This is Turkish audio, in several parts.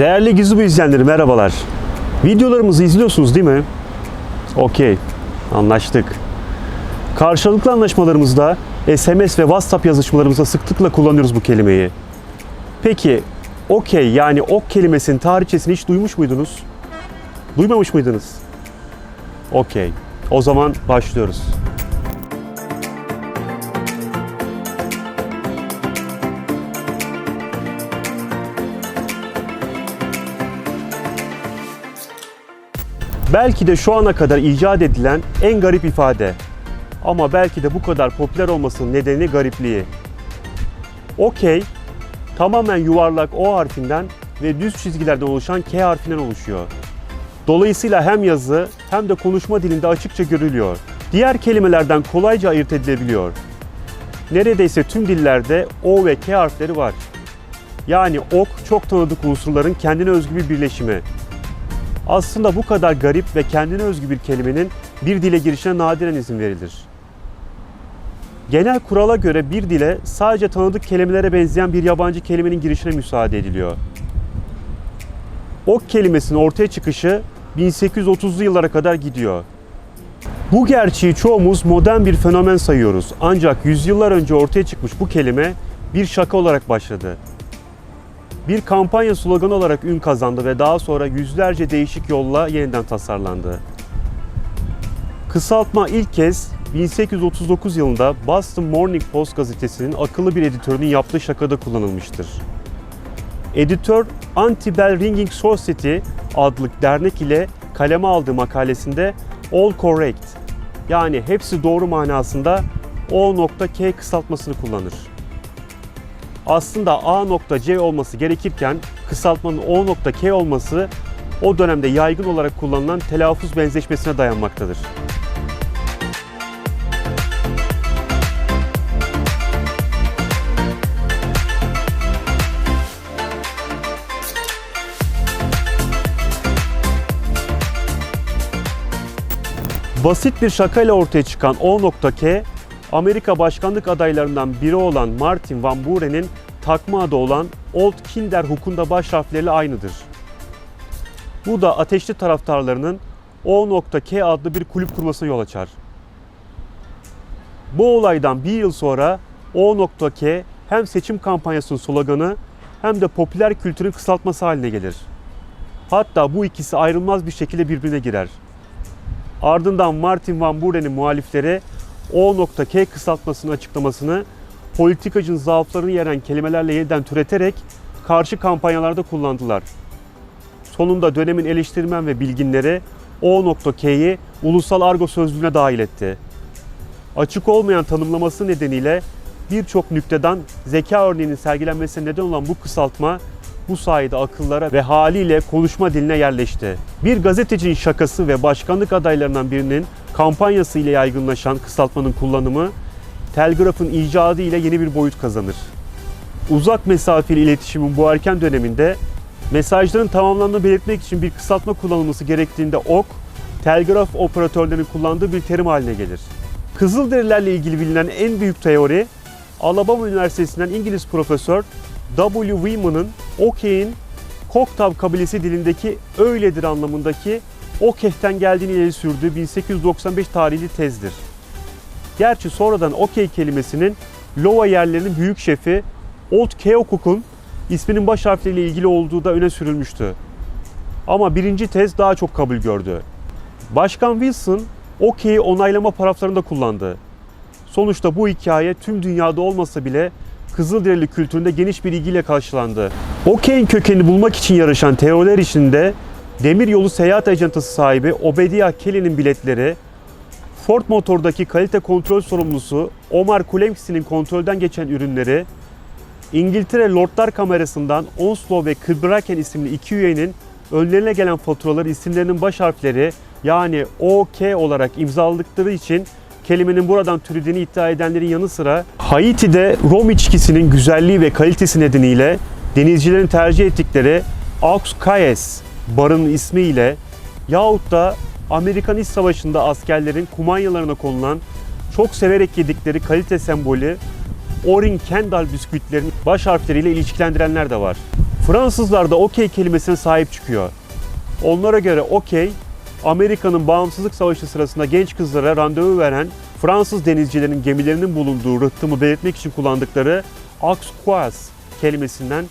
Değerli Gizli izleyenleri merhabalar. Videolarımızı izliyorsunuz değil mi? Okey. Anlaştık. Karşılıklı anlaşmalarımızda SMS ve WhatsApp yazışmalarımızda sıklıkla kullanıyoruz bu kelimeyi. Peki okey yani ok kelimesinin tarihçesini hiç duymuş muydunuz? Duymamış mıydınız? Okey. O zaman başlıyoruz. Belki de şu ana kadar icat edilen en garip ifade. Ama belki de bu kadar popüler olmasının nedeni garipliği. Okey, tamamen yuvarlak O harfinden ve düz çizgilerden oluşan K harfinden oluşuyor. Dolayısıyla hem yazı hem de konuşma dilinde açıkça görülüyor. Diğer kelimelerden kolayca ayırt edilebiliyor. Neredeyse tüm dillerde O ve K harfleri var. Yani ok çok tanıdık unsurların kendine özgü bir birleşimi. Aslında bu kadar garip ve kendine özgü bir kelimenin bir dile girişine nadiren izin verilir. Genel kurala göre bir dile sadece tanıdık kelimelere benzeyen bir yabancı kelimenin girişine müsaade ediliyor. Ok kelimesinin ortaya çıkışı 1830'lu yıllara kadar gidiyor. Bu gerçeği çoğumuz modern bir fenomen sayıyoruz. Ancak yüzyıllar önce ortaya çıkmış bu kelime bir şaka olarak başladı bir kampanya sloganı olarak ün kazandı ve daha sonra yüzlerce değişik yolla yeniden tasarlandı. Kısaltma ilk kez 1839 yılında Boston Morning Post gazetesinin akıllı bir editörünün yaptığı şakada kullanılmıştır. Editör Anti-Bell Ringing Society adlı dernek ile kaleme aldığı makalesinde All Correct yani hepsi doğru manasında O.K kısaltmasını kullanır aslında A.C olması gerekirken kısaltmanın O.K olması o dönemde yaygın olarak kullanılan telaffuz benzeşmesine dayanmaktadır. Basit bir şakayla ortaya çıkan O.K Amerika başkanlık adaylarından biri olan Martin Van Buren'in takma adı olan Old Kinderhook'un da baş harfleriyle aynıdır. Bu da ateşli taraftarlarının O.K adlı bir kulüp kurmasına yol açar. Bu olaydan bir yıl sonra O.K hem seçim kampanyasının sloganı hem de popüler kültürün kısaltması haline gelir. Hatta bu ikisi ayrılmaz bir şekilde birbirine girer. Ardından Martin Van Buren'in muhalifleri O.K kısaltmasının açıklamasını politikacının zaaflarını yeren kelimelerle yeniden türeterek karşı kampanyalarda kullandılar. Sonunda dönemin eleştirmen ve bilginleri O.K'yi ulusal argo sözlüğüne dahil etti. Açık olmayan tanımlaması nedeniyle birçok nükteden zeka örneğinin sergilenmesine neden olan bu kısaltma bu sayede akıllara ve haliyle konuşma diline yerleşti. Bir gazetecinin şakası ve başkanlık adaylarından birinin kampanyası ile yaygınlaşan kısaltmanın kullanımı telgrafın icadı ile yeni bir boyut kazanır. Uzak mesafeli iletişimin bu erken döneminde mesajların tamamlandığını belirtmek için bir kısaltma kullanılması gerektiğinde ok, telgraf operatörlerinin kullandığı bir terim haline gelir. Kızılderililerle ilgili bilinen en büyük teori, Alabama Üniversitesi'nden İngiliz profesör W. Weeman'ın okey'in Koktav kabilesi dilindeki öyledir anlamındaki Okeh'ten geldiğini ileri sürdüğü 1895 tarihli tezdir. Gerçi sonradan okey kelimesinin Lova yerlerinin büyük şefi Old Keokuk'un isminin baş harfleriyle ilgili olduğu da öne sürülmüştü. Ama birinci tez daha çok kabul gördü. Başkan Wilson okey'i onaylama paraflarında kullandı. Sonuçta bu hikaye tüm dünyada olmasa bile Kızılderili kültüründe geniş bir ilgiyle karşılandı. Okey'in kökenini bulmak için yarışan teoriler içinde demiryolu seyahat ajantası sahibi Obadiah Kelly'nin biletleri, Ford Motor'daki kalite kontrol sorumlusu Omar Kulemksi'nin kontrolden geçen ürünleri, İngiltere Lordlar Kamerası'ndan Onslow ve Kilbraken isimli iki üyenin önlerine gelen faturaları isimlerinin baş harfleri yani OK olarak imzaladıkları için kelimenin buradan türediğini iddia edenlerin yanı sıra Haiti'de rom içkisinin güzelliği ve kalitesi nedeniyle denizcilerin tercih ettikleri Aux Cayes barın ismiyle yahut da Amerikan İç Savaşı'nda askerlerin kumanyalarına konulan çok severek yedikleri kalite sembolü Orin Kendall bisküvitlerin baş harfleriyle ilişkilendirenler de var. Fransızlar da okey kelimesine sahip çıkıyor. Onlara göre okey, Amerika'nın bağımsızlık savaşı sırasında genç kızlara randevu veren Fransız denizcilerin gemilerinin bulunduğu rıhtımı belirtmek için kullandıkları Axquoise kelimesinden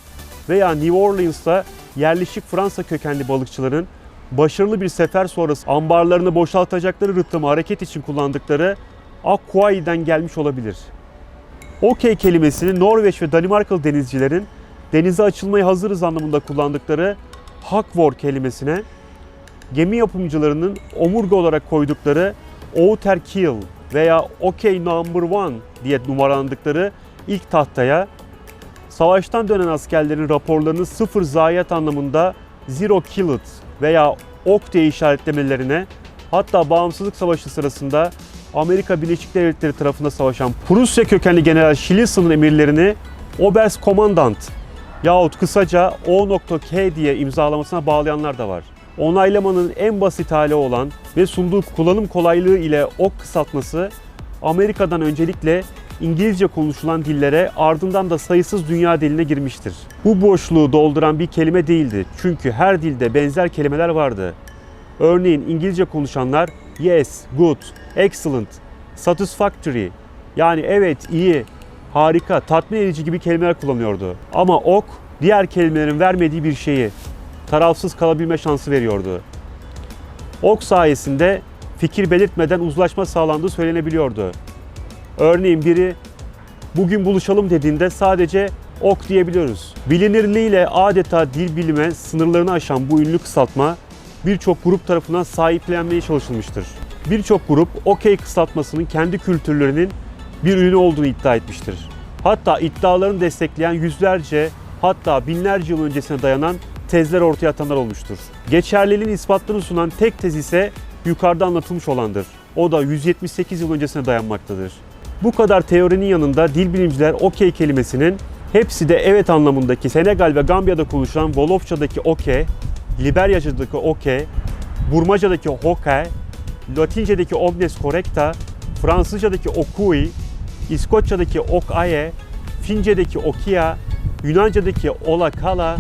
veya New Orleans'ta yerleşik Fransa kökenli balıkçıların başarılı bir sefer sonrası ambarlarını boşaltacakları rıhtımı hareket için kullandıkları Aquai'den gelmiş olabilir. Okey kelimesini Norveç ve Danimarkalı denizcilerin denize açılmaya hazırız anlamında kullandıkları Hakvor kelimesine, gemi yapımcılarının omurga olarak koydukları Outer Keel veya OK Number One diye numaralandıkları ilk tahtaya, savaştan dönen askerlerin raporlarını sıfır zayiat anlamında Zero Killed veya OK diye işaretlemelerine, hatta Bağımsızlık Savaşı sırasında Amerika Birleşik Devletleri tarafında savaşan Prusya kökenli General Schlesier'ın emirlerini Oberstkommandant yahut kısaca O.K diye imzalamasına bağlayanlar da var. Onaylamanın en basit hali olan ve sunduğu kullanım kolaylığı ile OK kısaltması Amerika'dan öncelikle İngilizce konuşulan dillere ardından da sayısız dünya diline girmiştir. Bu boşluğu dolduran bir kelime değildi. Çünkü her dilde benzer kelimeler vardı. Örneğin İngilizce konuşanlar yes, good, excellent, satisfactory yani evet, iyi, harika, tatmin edici gibi kelimeler kullanıyordu. Ama ok diğer kelimelerin vermediği bir şeyi tarafsız kalabilme şansı veriyordu. Ok sayesinde fikir belirtmeden uzlaşma sağlandığı söylenebiliyordu. Örneğin biri bugün buluşalım dediğinde sadece ok diyebiliyoruz. Bilinirliğiyle adeta dil bilime sınırlarını aşan bu ünlü kısaltma birçok grup tarafından sahiplenmeye çalışılmıştır. Birçok grup okey kısaltmasının kendi kültürlerinin bir ürünü olduğunu iddia etmiştir. Hatta iddialarını destekleyen yüzlerce hatta binlerce yıl öncesine dayanan tezler ortaya atanlar olmuştur. Geçerliliğin ispatlarını sunan tek tez ise yukarıda anlatılmış olandır. O da 178 yıl öncesine dayanmaktadır. Bu kadar teorinin yanında dil bilimciler okey kelimesinin hepsi de evet anlamındaki Senegal ve Gambiya'da konuşulan Wolofça'daki okey, Liberyaca'daki okey, Burmaca'daki hoke, Latince'deki omnes correcta, Fransızca'daki okui, İskoçya'daki okaye, Fince'deki okia, Yunanca'daki ola kala,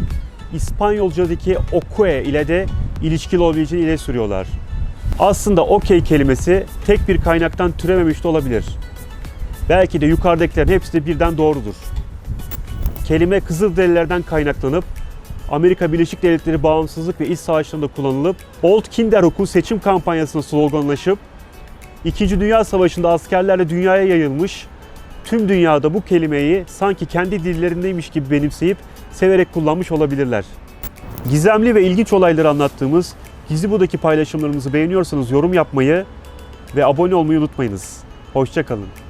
İspanyolca'daki okue ile de ilişkili olabileceğini ileri sürüyorlar. Aslında okey kelimesi tek bir kaynaktan türememiş de olabilir. Belki de yukarıdakilerin hepsi de birden doğrudur. Kelime Kızılderililerden kaynaklanıp Amerika Birleşik Devletleri bağımsızlık ve iç savaşlarında kullanılıp Old Kinderhook'un seçim kampanyasına sloganlaşıp İkinci Dünya Savaşı'nda askerlerle dünyaya yayılmış, tüm dünyada bu kelimeyi sanki kendi dillerindeymiş gibi benimseyip severek kullanmış olabilirler. Gizemli ve ilginç olayları anlattığımız Gizlibu'daki paylaşımlarımızı beğeniyorsanız yorum yapmayı ve abone olmayı unutmayınız. Hoşçakalın.